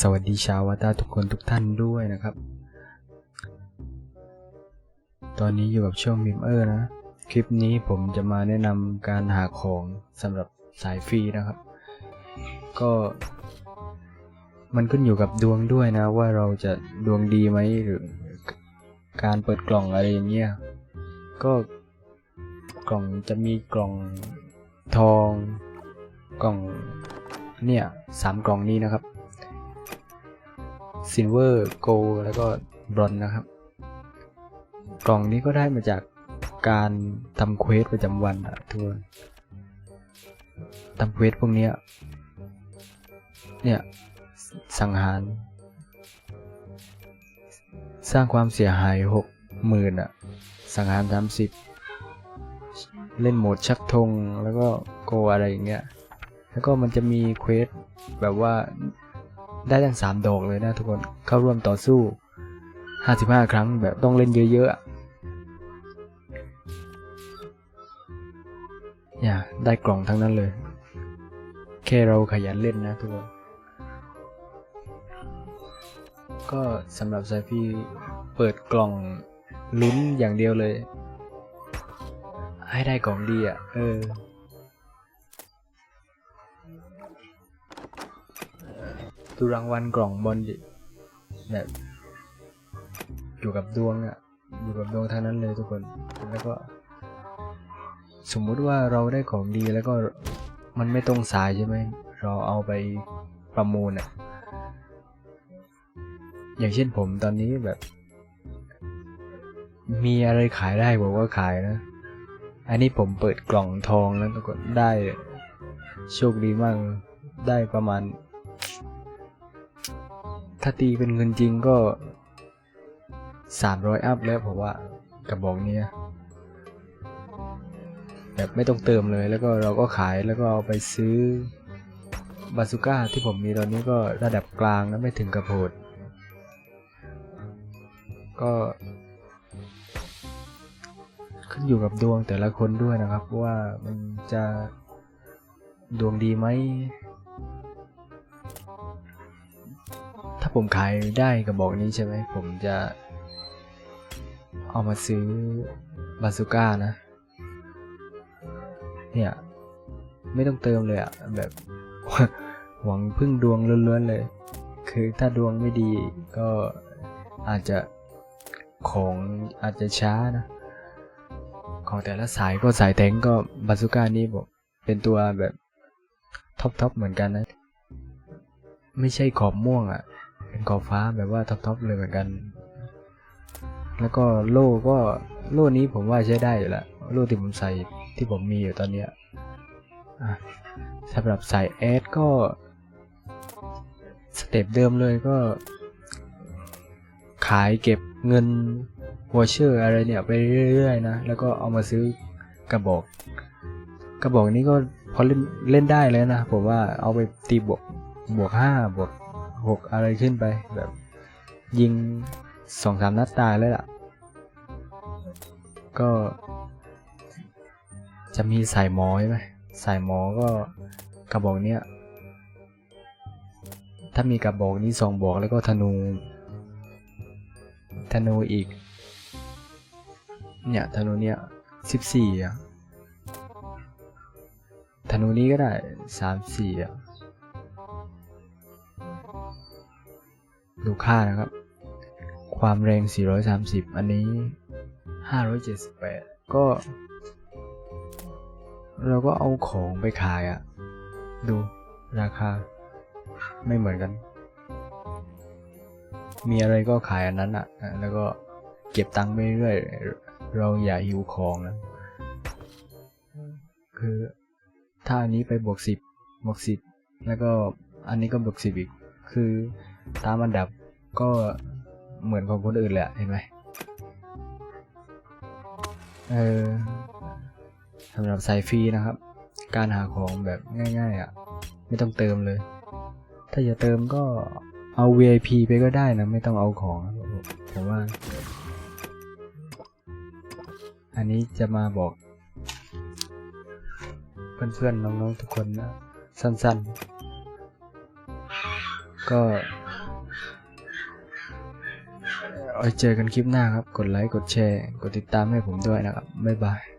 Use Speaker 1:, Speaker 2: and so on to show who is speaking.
Speaker 1: สวัสดีชาววัตตาทุกคนทุกท่านด้วยนะครับ ตอนนี้อยู่กับช่วงมิมเออร์นะ คลิปนี้ผมจะมาแนะนำการหาของสำหรับสายฟรีนะครับ ก็ มันขึ้นอยู่กับดวงด้วยนะ ว่าเราจะดวงดีไหมหรือการเปิดกล่องอะไรอย่างเงี้ย ก็กล่องจะมีกล่องทอง กล่องเนี่ยสามกล่องนี้นะครับ ซิลเวอร์โกลแล้วก็บรอนนะครับ กล่องนี้ก็ได้มาจากการทำเควสประจำวันอะทุกคนทำเควสพวกนี้เนี่ย สังหาร สร้างความเสียหายหกหมื่นอะสังหารสามสิบเล่นโหมดชักธงแล้วก็โกอะไรอย่างเงี้ย แล้วก็มันจะมีเควสแบบว่า ได้ทั้งสามดอกเลยนะทุกคนเข้าร่วมต่อสู้ 55 ครั้งแบบต้องเล่นเยอะๆอะเนี่ยได้กล่องทั้งนั้นเลย แค่เราขยันเล่นนะทุกคน ก็สำหรับไซฟี่เปิดกล่องลุ้นอย่างเดียวเลย ให้ได้กล่องดีอะ เออ ดูรางวัลกล่องบอลดิแบบอยู่กับดวงอะอยู่กับดวงทั้งนั้นเลยทุกคน แล้วก็ สมมุติว่าเราได้ของดีแล้วก็มันไม่ตรงสายใช่ไหม เราเอาไปประมูลอะอย่างเช่นผมตอนนี้แบบ มีอะไรขายได้บอกว่าขายนะ อันนี้ผมเปิดกล่องทองแล้วทุกคนได้ โชคดีมาก ได้ประมาณ ถ้าตีเป็นเงินจริงก็สามร้อยอัพแล้วผมว่ากระบอกนี้แบบไม่ต้องเติมเลยแล้วก็เราก็ขายแล้วก็เอาไปซื้อบาซูก้าที่ผมมีตอนนี้ก็ระดับกลางนะไม่ถึงกระโพดก็ขึ้นอยู่กับดวงแต่ละคนด้วยนะครับว่ามันจะดวงดีไหม ถ้าผมขายได้กระบอกนี้ใช่ไหมผมจะเอามาซื้อบาซูก้านะ เนี่ย ไม่ต้องเติมเลยอะแบบ หวังพึ่งดวงล้วนๆเลย คือถ้าดวงไม่ดีก็อาจจะของอาจจะช้านะ ของแต่ละสายก็สายแทงก็บาซูก้านี่บอกเป็นตัวแบบท็อปๆเหมือนกันนะ ไม่ใช่ขอบม่วงอะ่ะ ขอบฟ้าแบบว่าท็อปๆเลยเหมือนกัน แล้วก็โล่ก็โล่นี้ผมว่าใช้ได้อยู่แล้วโล่ที่ผมใส่ที่ผมมีอยู่ตอนเนี้ยสำหรับสายแอดก็สเต็ปเดิมเลยก็ ขายเก็บเงินวอเชอร์อะไรเนี่ยไปเรื่อยๆนะ แล้วก็เอามาซื้อกระบอก กระบอกนี้ก็พอเล่นเล่นได้เลยนะ ผมว่าเอาไปตีบวกบวกห้าบวก หกอะไรขึ้นไป แบบ ยิงสองสามนัดตายเลยล่ะ ก็ จะมีสายหมอใช่ไหมสายหมอก็กระบอกเนี้ยถ้ามีกระบอกนี้สองบอกแล้วก็ธนู ธนูอีก เนี่ยธนูเนี่ยสิบสี่อะธนูนี้ก็ได้สามสี่อะ ดูค่านะครับ ความแรง 430 อันนี้ 578 ก็ เราก็เอาของไปขายอะ่ะดูราคา ไม่เหมือนกัน มีอะไรก็ขายอันนั้นอะ่ะแล้วก็เก็บตังค์ไปเรื่อยเราอย่าหิวของนะ คือถ้าอันนี้ไปบวกสิบบวกสิบแล้วก็อันนี้ก็บวกสิบอีก คือตามอันดับก็เหมือนของคนอื่นแหละเห็นไหมเออสำหรับสายฟรีนะครับ การหาของแบบง่ายๆอะ ไม่ต้องเติมเลย ถ้าจะเติมก็เอา VIP ไปก็ได้นะ ไม่ต้องเอาของ ผมว่า อันนี้จะมาบอก เพื่อนๆน้องๆทุกคนนะสั้นๆ ก็ไว้เจอกันคลิปหน้าครับ กดไลค์ กดแชร์ กดติดตามให้ผมด้วยนะครับ บ๊ายบาย